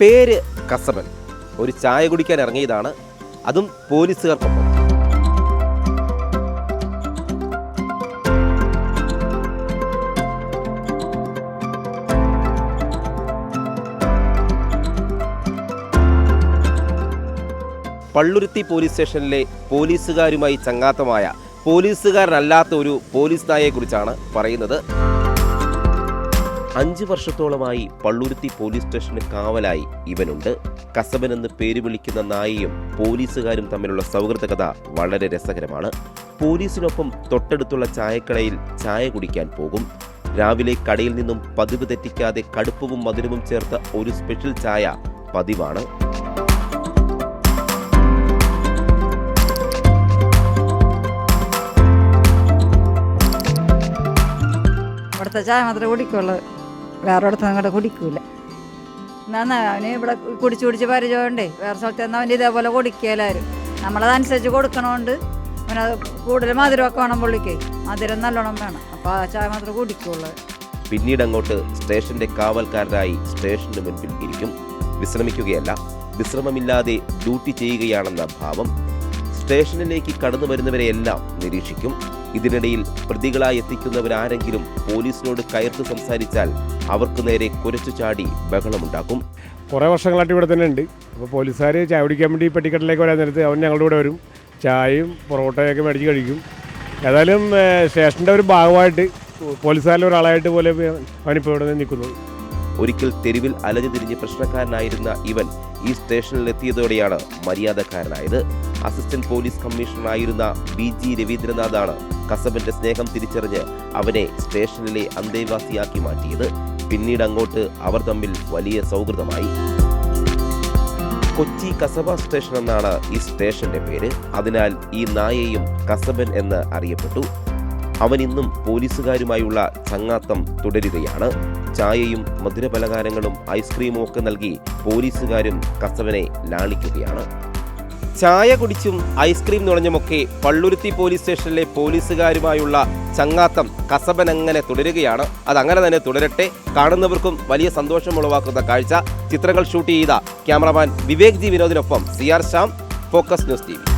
പേര് കസബൻ. ഒരു ചായ കുടിക്കാൻ ഇറങ്ങിയതാണ്. അതും പോലീസുകാർക്കൊപ്പം. പള്ളുരുത്തി പോലീസ് സ്റ്റേഷനിലെ പോലീസുകാരുമായി ചങ്ങാത്തമായ പോലീസുകാരനല്ലാത്ത ഒരു പോലീസ് നായയെക്കുറിച്ചാണ് പറയുന്നത്. അഞ്ച് വർഷത്തോളമായി പള്ളുരുത്തി പോലീസ് സ്റ്റേഷന് കാവലായി ഇവനുണ്ട്. കസബൻ എന്ന് പേര് വിളിക്കുന്ന നായയും പോലീസുകാരും തമ്മിലുള്ള സൗഹൃദ കഥ വളരെ രസകരമാണ്. പോലീസിനൊപ്പം തൊട്ടടുത്തുള്ള ചായക്കടയിൽ ചായ കുടിക്കാൻ പോകും. രാവിലെ കടയിൽ നിന്നും പതിവ് തെറ്റിക്കാതെ കടുപ്പവും മധുരവും ചേർത്ത ഒരു സ്പെഷ്യൽ ചായ പതിവാണ്. അവിടുത്തെ ചായ മാത്രമേ കുടിക്കുള്ളൂ. വേറെ ഇടത്ത് അങ്ങോട്ട് കുടിക്കൂല. എന്നാ അവന് ഇവിടെ കുടിച്ച് കുടിച്ച് പരിചയമുണ്ടേ. വേറെ സ്ഥലത്ത് നിന്ന് അവന്റെ ഇതേപോലെ കുടിക്കലാരും നമ്മളതനുസരിച്ച് കൊടുക്കണോണ്ട് അവനത് കൂടുതൽ മധുരമൊക്കെ വേണം പുള്ളിക്ക്. മധുരം നല്ലോണം വേണം. അപ്പോൾ ആ ചായ മാത്രമേ കുടിക്കുള്ളൂ. പിന്നീട് അങ്ങോട്ട് സ്റ്റേഷന്റെ കാവൽക്കാരനായി സ്റ്റേഷന്റെ മുൻപിൽ ഇരിക്കും. വിശ്രമിക്കുകയല്ല. വിശ്രമമില്ലാതെ ഡ്യൂട്ടി ചെയ്യുകയാണെന്ന ഭാവം സ്റ്റേഷനിലേക്ക് കടന്നു വരുന്നവരെയെല്ലാം നിരീക്ഷിക്കും. ഇതിനിടയിൽ പ്രതികളായി എത്തിക്കുന്നവരാരെങ്കിലും പോലീസിനോട് കയർത്ത് സംസാരിച്ചാൽ അവർക്ക് നേരെ കുരച്ചു ചാടി ബഹളമുണ്ടാക്കും. കുറേ വർഷങ്ങളായിട്ട് ഇവിടെ തന്നെ ഉണ്ട്. അപ്പോൾ പോലീസുകാർ ചായ കുടിക്കാൻ വേണ്ടി പെട്ടിക്കട്ടിലേക്ക് വരാൻ നേരത്ത് അവൻ ഞങ്ങളുടെ കൂടെ വരും. ചായയും പൊറോട്ടയൊക്കെ മേടിച്ച് കഴിക്കും. ഏതായാലും സ്റ്റേഷന്റെ ഒരു ഭാഗമായിട്ട് പോലീസുകാരിലെ ഒരാളായിട്ട് പോലെ അവനിപ്പോൾ ഇവിടെ നിന്ന് നിൽക്കുന്നത് ഒരിക്കൽ തെരുവിൽ അലഞ്ഞു തിരിഞ്ഞ് പ്രശ്നക്കാരനായിരുന്ന ഇവൻ ഈ സ്റ്റേഷനിൽ എത്തിയതോടെയാണ് മര്യാദക്കാരനായത്. അസിസ്റ്റന്റ് പോലീസ് കമ്മീഷണറായിരുന്ന ബി ജി രവീന്ദ്രനാഥാണ് കസബന്റെ സ്നേഹം തിരിച്ചറിഞ്ഞ് അവനെ സ്റ്റേഷനിലെ അന്തേവാസിയാക്കി മാറ്റിയത്. പിന്നീട് അങ്ങോട്ട് അവർ തമ്മിൽ വലിയ സൗഹൃദമായി. കൊച്ചി കസബ സ്റ്റേഷൻ എന്നാണ് ഈ സ്റ്റേഷന്റെ പേര്. അതിനാൽ ഈ നായയും കസബൻ എന്ന് അറിയപ്പെട്ടു. അവൻ ഇന്നും പോലീസുകാരുമായുള്ള ചങ്ങാത്തം തുടരുകയാണ്. ചായയും മധുരപലഹാരങ്ങളും ഐസ്ക്രീമും ഒക്കെ നൽകി പോലീസുകാരും കസവനെ ലാളിക്കുകയാണ്. ചായ കുടിച്ചും ഐസ്ക്രീം നുണഞ്ഞുമൊക്കെ പള്ളുരുത്തി പോലീസ് സ്റ്റേഷനിലെ പോലീസുകാരുമായുള്ള ചങ്ങാത്തം കസബൻ അങ്ങനെ തുടരുകയാണ്. അതങ്ങനെ തന്നെ തുടരട്ടെ. കാണുന്നവർക്കും വലിയ സന്തോഷം ഉളവാക്കുന്ന കാഴ്ച. ചിത്രങ്ങൾ ഷൂട്ട് ചെയ്ത cameraman Vivek G വിനോദിനൊപ്പം C R Shyam. Focus news T